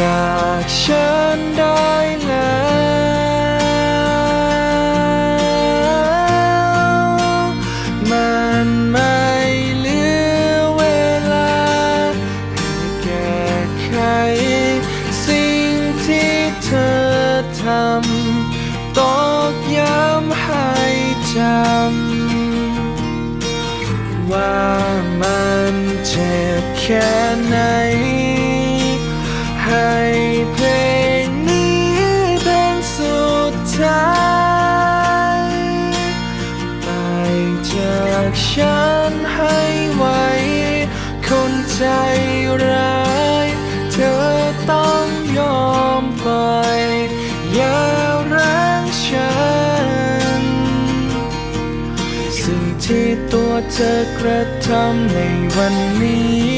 จากฉันได้แล้วมันไม่เหลือเวลาให้แก้ไขสิ่งที่เธอทำตอกย้ำให้จำว่ามันเจ็บแค่ไหน ดท้ายไปจากฉันให้ไวคนใจร้ายเธอต้องยอมปล่อยอย่ารักฉัน สิ่งที่ตัวเธอกระทำในวันนี้